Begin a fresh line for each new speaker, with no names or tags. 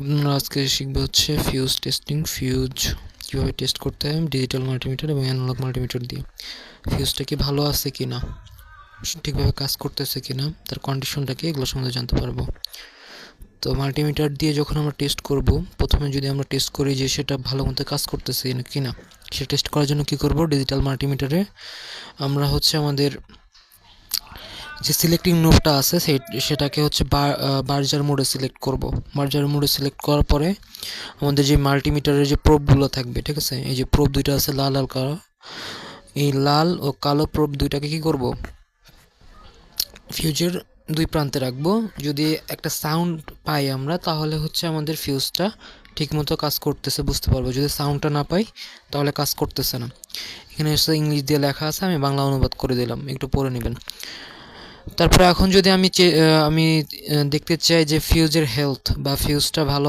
আজকে শিখব হচ্ছে ফিউজ টেস্টিং ফিউজ কীভাবে টেস্ট করতে হয় ডিজিটাল মাল্টিমিটার এবং অ্যানালগ মাল্টিমিটার দিয়ে। ফিউজটা কি ভালো আছে কি না ঠিকভাবে কাজ করতেছে কি না তার কন্ডিশনটা কি, এগুলো সম্বন্ধে জানতে পারব। তো মাল্টিমিটার দিয়ে যখন আমরা টেস্ট করব, প্রথমে যদি আমরা টেস্ট করি যে সেটা ভালো মতো কাজ করতেছে কি না সেটা টেস্ট করার জন্য কি করব? ডিজিটাল মাল্টিমিটারে আমরা হচ্ছে আমাদের যে সিলেক্টিং নোবটা আছে, সেই, সেটাকে হচ্ছে বার্জার মোডে সিলেক্ট করব। বার্জার মোডে সিলেক্ট করার পরে আমাদের যে মাল্টিমিটারের যে প্রোপগুলো থাকবে, ঠিক আছে? এই যে প্রোপ দুইটা আছে, লাল আর কালো। এই লাল ও কালো প্রোপ দুইটাকে কি করব? ফিউজের দুই প্রান্তে রাখব। যদি একটা সাউন্ড পাই আমরা, তাহলে হচ্ছে আমাদের ফিউজটা ঠিকমতো কাজ করতেছে, বুঝতে পারব। যদি সাউন্ডটা না পাই, তাহলে কাজ করতেছে না। এখানে ইংলিশ দিয়ে লেখা আছে, আমি বাংলা অনুবাদ করে দিলাম, একটু পড়ে নেবেন। তারপরে এখন যদি আমি আমি দেখতে চাই যে ফিউজের হেলথ বা ফিউজটা ভালো